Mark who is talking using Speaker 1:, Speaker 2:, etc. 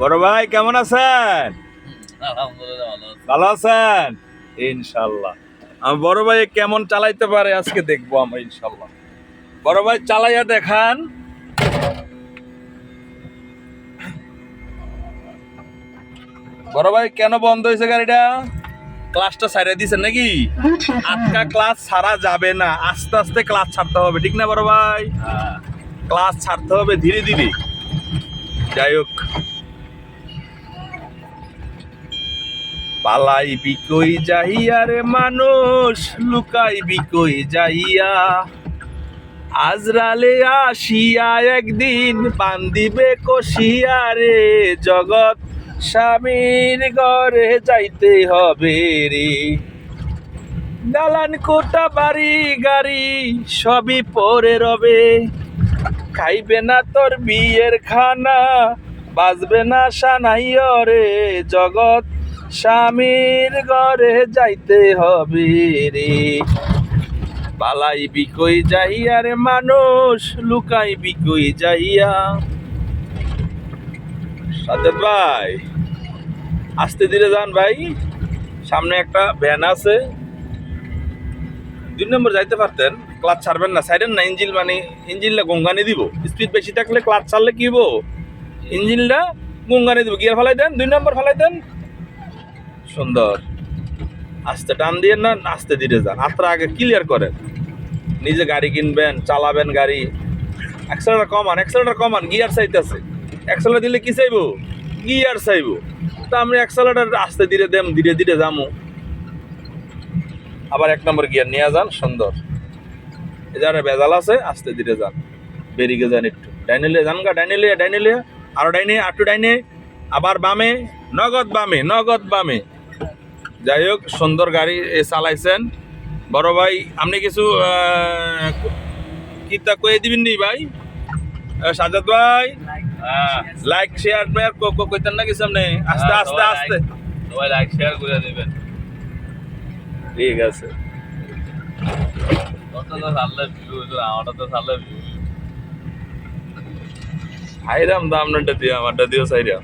Speaker 1: বড় ভাই কেমন আছেন?
Speaker 2: ভালো
Speaker 1: আছেন? ইনশাল্লাহ আমার বড় ভাই কেমন চালাইতে পারে আজকে দেখব আমরা ইনশাল্লাহ বড় ভাই চালাইয়া দেখান। বড় ভাই কেন বন্ধ হয়েছে গাড়িটা? ক্লাসটা ছাড়িয়ে দিছেন নাকি? আজকা ক্লাস ছাড়া যাবে না। আস্তে আস্তে ক্লাস ছাড়তে হবে ঠিক না বড় ভাই?
Speaker 2: হ্যাঁ,
Speaker 1: ক্লাস ছাড়তে হবে ধীরে ধীরে। যাই হোক। পালাই বিকই যাইয়া রে মানুষ লুকাই বিকই যাইয়া? আজরালে আসিয়া একদিন বান্দিবে কষিয়া রে জগৎ, স্বামীর ঘরে যাইতে হবে রে। দালান কোটা, বাড়ি, গাড়ি সবই পরে রবে। খাইবে না তোর বিয়ের খানা বাজবে না সানাই রে জগৎ। স্বামীর ঘরে যাইতে হবে রে। পালাই বিকই যাইয়া রে মানুষ লুকাই বিকই যাইয়া। সাদেব ভাই, আস্তে ধীরে যান ভাই। সামনে একটা ভ্যান আছে। দুই নম্বর যাইতে পারতেন, ক্লাচ ছাড়বেন না। সাইডেন না ইঞ্জিন মানে ইঞ্জিনটা গঙ্গানি দিব। স্পিড বেশি থাকলে ক্লাচ ছাড়লে কি হব ইঞ্জিনটা গঙ্গানি দিব। গিয়ার ফেলাই দেন দুই নম্বর ফেলাই দেন সুন্দর। আস্তে টান দিয়ে না আস্তে ধীরে যান। আত্রা আগে ক্লিয়ার করেন। নিজে গাড়ি কিনবেন, চালাবেন গাড়ি। অ্যাক্সেলেটার কমান অ্যাক্সেলেটার কমান গিয়ার চাইতেছে। অ্যাক্সেলেটার দিলে কি চাইব? গিয়ার চাইব। তা আমি অ্যাক্সেলেটার আস্তে ধীরে দেম, ধীরে ধীরে যামু। আবার এক নম্বর গিয়ার নিয়ে যান, সুন্দর। এ যারা বেজাল আছে, আস্তে ধীরে যান। বেরিয়ে যান একটু। ডাইনে লিয়ে যান গা, ডাইনে লিয়ে ডাইনে লিয়ে আরও ডাইনে আটু ডাইনে। আবার বামে, নগদ বামে নগদ বামে। যাই হোক সুন্দর গাড়ি চালাইছেন। বড় ভাই আপনি কিছু কিতা কয়ে দিবেন নি ভাই? সাজাদ ভাই?
Speaker 2: হ্যাঁ,
Speaker 1: লাইক শেয়ার মেয়ার কইতেন না কিছু আপনি? আস্তে
Speaker 2: হ্যাঁ,
Speaker 1: আস্তে আস্তে।
Speaker 2: like- সবাই লাইক শেয়ার করে দেবেন।
Speaker 1: ঠিক আছে। হাইরাম দাম নাটা দিয়ে আমারটা দিও সাইরাম।